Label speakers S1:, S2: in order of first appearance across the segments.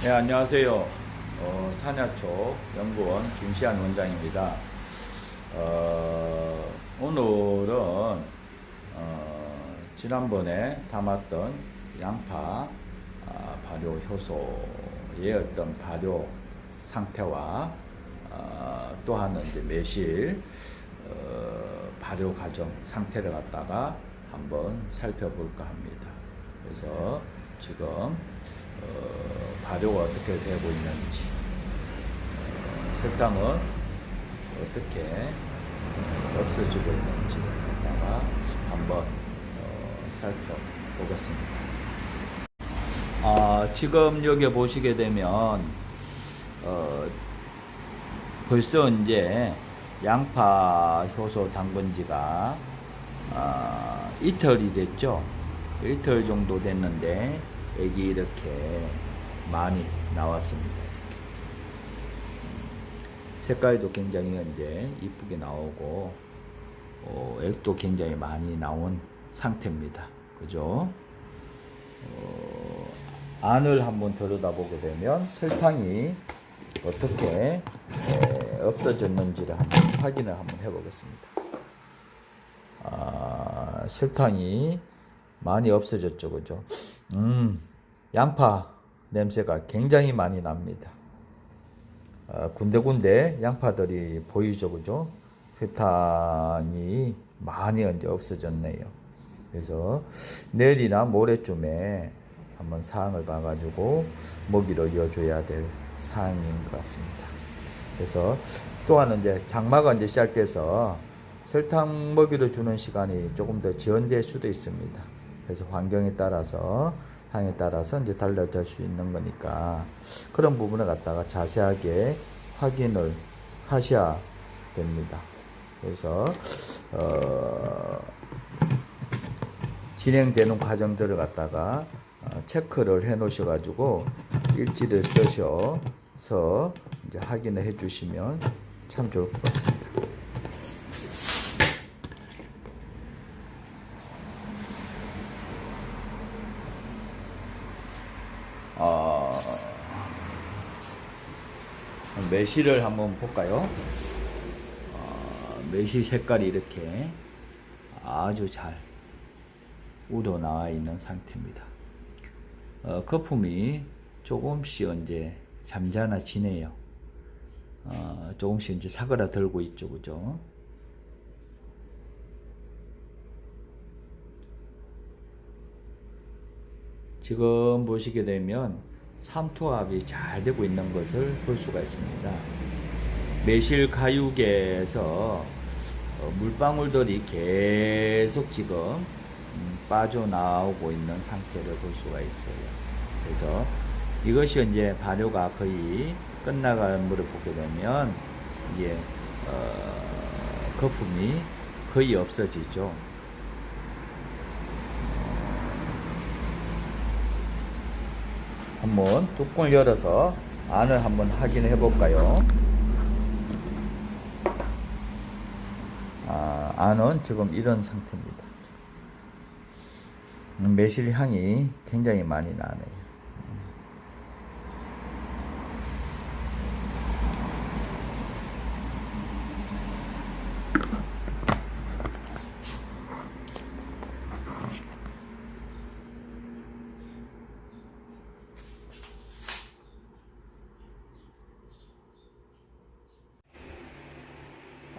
S1: 네, 안녕하세요. 어, 산야초 연구원 김시안 원장입니다. 어, 오늘은 어, 지난번에 담았던 양파 아, 발효 효소의 어떤 발효 상태와 어, 또 하나는 이제 매실 어, 발효 과정 상태를 갖다가 한번 살펴볼까 합니다. 그래서 지금 어, 발효가 어떻게 되고 있는지 어, 설탕은 어떻게 없어지고 있는지 갖다가 한번 어, 살펴보겠습니다. 아, 지금 여기 보시게 되면 어, 벌써 이제 양파 효소 담근지가 아, 이틀이 됐죠. 이틀 정도 됐는데 여기 이렇게 많이 나왔습니다. 색깔도 굉장히 이제 이쁘게 나오고 어, 액도 굉장히 많이 나온 상태입니다. 그죠? 어, 안을 한번 들여다보게 되면 설탕이 어떻게 에, 없어졌는지를 한번 확인을 한번 해보겠습니다. 아, 설탕이 많이 없어졌죠, 그죠? 음, 양파 냄새가 굉장히 많이 납니다. 아, 군데군데 양파들이 보이죠, 그죠? 설탕이 많이 이제 없어졌네요. 그래서 내일이나 모레쯤에 한번 사항을 봐가지고 먹이로 이어줘야 될 사항인 것 같습니다. 그래서 또한 이제 장마가 이제 시작돼서 설탕 먹이를 주는 시간이 조금 더 지연될 수도 있습니다. 그래서 환경에 따라서 향에 따라서 이제 달라질 수 있는 거니까 그런 부분을 갖다가 자세하게 확인을 하셔야 됩니다. 그래서 어, 진행되는 과정들을 갖다가 어, 체크를 해 놓으셔 가지고 일지를 쓰셔서 이제 확인을 해 주시면 참 좋을 것 같습니다. 어, 매실을 한번 볼까요? 어, 매실 색깔이 이렇게 아주 잘 우러 나와 있는 상태입니다. 어, 거품이 조금씩 이제 잠잠해지네요. 어, 조금씩 이제 사그라들고 있죠, 그죠? 지금 보시게 되면 삼투압이 잘 되고 있는 것을 볼 수가 있습니다. 매실 가육에서 어, 물방울들이 계속 지금 음, 빠져나오고 있는 상태를 볼 수가 있어요. 그래서 이것이 이제 발효가 거의 끝나가는 물을 보게 되면 이게 어, 거품이 거의 없어지죠. 한번 뚜껑을 열어서 안을 한번 확인해 볼까요? 아, 안은 지금 이런 상태입니다. 음, 매실 향이 굉장히 많이 나네요.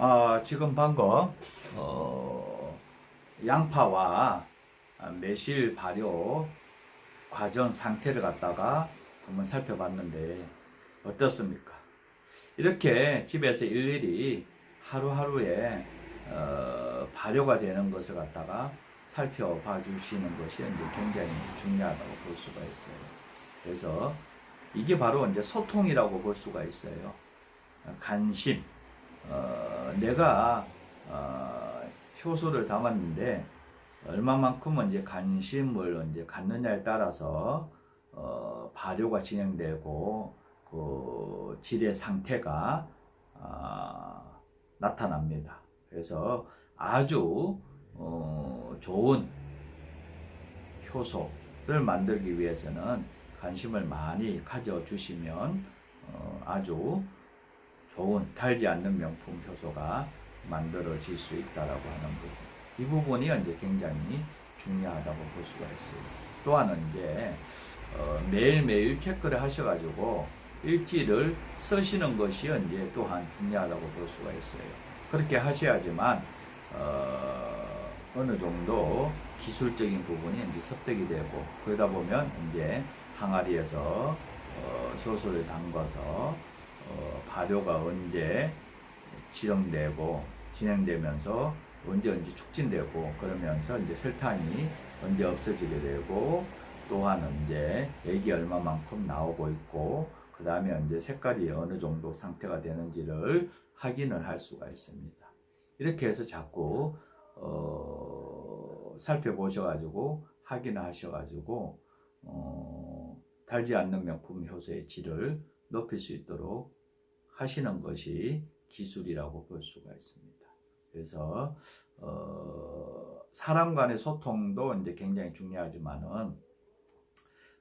S1: 아, 지금 방금 어, 양파와 매실 발효 과정 상태를 갖다가 한번 살펴봤는데 어떻습니까? 이렇게 집에서 일일이 하루하루에 어, 발효가 되는 것을 갖다가 살펴봐 주시는 것이 이제 굉장히 중요하다고 볼 수가 있어요. 그래서 이게 바로 이제 소통이라고 볼 수가 있어요. 관심. 어, 내가 어, 효소를 담았는데 얼마만큼 이제 관심을 이제 갖느냐에 따라서 어, 발효가 진행되고 그 질의 상태가 아, 나타납니다. 그래서 아주 어, 좋은 효소를 만들기 위해서는 관심을 많이 가져주시면 어, 아주 좋은 달지 않는 명품 효소가 만들어질 수 있다라고 하는 부분. 이 부분이 이제 굉장히 중요하다고 볼 수가 있어요. 또 하나는 이제 어, 매일매일 체크를 하셔가지고 일지를 쓰시는 것이 이제 또한 중요하다고 볼 수가 있어요. 그렇게 하셔야지만 어, 어느 정도 기술적인 부분이 이제 습득이 되고 그러다 보면 이제 항아리에서 어, 효소를 담가서 어, 발효가 언제 진행되고 진행되면서 언제 언제 축진되고 그러면서 이제 설탕이 언제 없어지게 되고 또한 이제 액이 얼마만큼 나오고 있고 그 다음에 이제 색깔이 어느 정도 상태가 되는지를 확인을 할 수가 있습니다. 이렇게 해서 자꾸 어, 살펴보셔가지고 확인하셔가지고 어, 달지 않는 명품 효소의 질을 높일 수 있도록 하시는 것이 기술이라고 볼 수가 있습니다. 그래서 어, 사람 간의 소통도 이제 굉장히 중요하지만은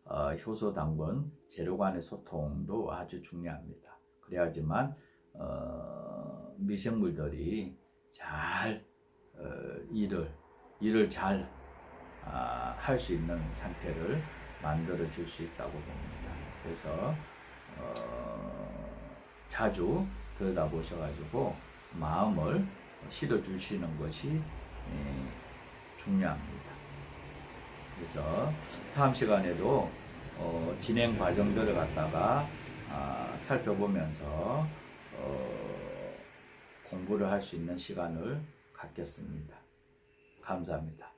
S1: 어, 효소 당분 재료 간의 소통도 아주 중요합니다. 그래야지만 어, 미생물들이 잘 어, 일을 일을 잘 할수 있는 상태를 만들어 줄 수 있다고 봅니다. 그래서 어, 자주 들여다보셔가지고 마음을 실어 주시는 것이 예, 중요합니다. 그래서 다음 시간에도 어, 진행 과정들을 갖다가 아, 살펴보면서 어, 공부를 할 수 있는 시간을 갖겠습니다. 감사합니다.